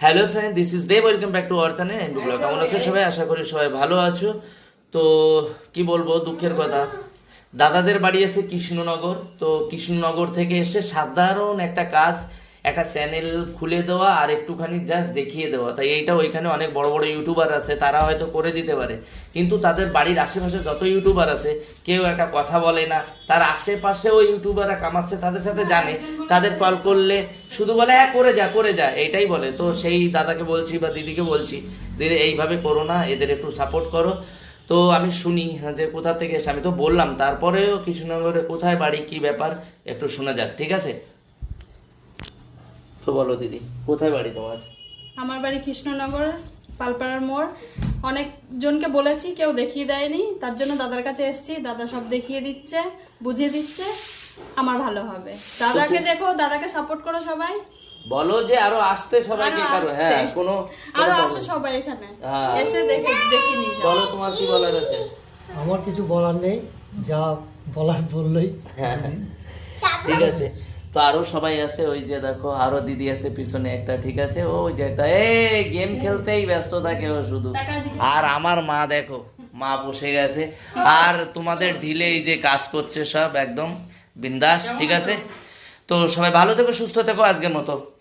Hello friend this is the welcome back to অর্থানে কেমন আছো সবাই? আশা করি সবাই ভালো আছো। তো কি বলব দুঃখের কথা। দাদাদের বাড়ি আছে কৃষ্ণনগর। তো কৃষ্ণনগর থেকে এসে সাধারণ একটা কাজ একটা চ্যানেল খুলে দেওয়া আর একটুখানি জাস্ট দেখিয়ে দেওয়া। তাই এইটা ওইখানে অনেক বড় বড় ইউটিউবার আছে তারা হয়তো করে দিতে পারে। কিন্তু তাদের বাড়ির আশেপাশে যত ইউটিউবার আছে কেউ একটা কথা বলে না। তার আশেপাশেও ইউটিউবাররা কামাচ্ছে তাদের সাথে জানে। তাদের কল করলে শুধু বলে হ্যাঁ করে যা করে যা। এটাই বলে। তো সেই দাদাকে বলছি বা দিদিকে বলছি দিদি এইভাবে করো না এদের একটু সাপোর্ট করো। তো আমি শুনি যে কোথা থেকে এসে আমি তো বললাম তারপরেও কৃষ্ণনগরে কোথায় বাড়ি কি ব্যাপার একটু শোনা যাক ঠিক আছে? তো বলো দিদি কোথায় বাড়ি তোমার? আমার বাড়ি কৃষ্ণনগর পালপাড়ার মোড়। অনেক জনকে বলেছি কেউ দেখিয়ে দেয়নি। তার জন্য দাদার কাছে এসেছি দাদা সব দেখিয়ে দিচ্ছে বুঝিয়ে দিচ্ছে আমার ভালো হবে। দাদাকে দেখো দাদাকে সাপোর্ট করো সবাই। বলো যে আরও আসতে সবাইকে আরও কারও হ্যাঁ কোনো আরও আসো সবাই এখানে। হ্যাঁ। এসে দেখে দেখিয়ে নিয়ে যাও। বলো তোমার কি বলার আছে? আমার কিছু বলার নেই যা বলার বললেই। হ্যাঁ। ঠিক আছে। তো আরও সবাই আছে, ওই যে দেখো, আরও দিদি আছে পিছনে একটা, ঠিক আছে? ওই যে একটা এ গেম খেলতেই ব্যস্ত থাকে ও শুধু। আর আমার মা দেখো, মা বসে গেছে। আর তোমাদের ঢিলে এই যে কাজ করছে সব, একদম বিন্দাস, ঠিক আছে? তো সবাই ভালো থেকো, সুস্থ থেকো আজকের মতো।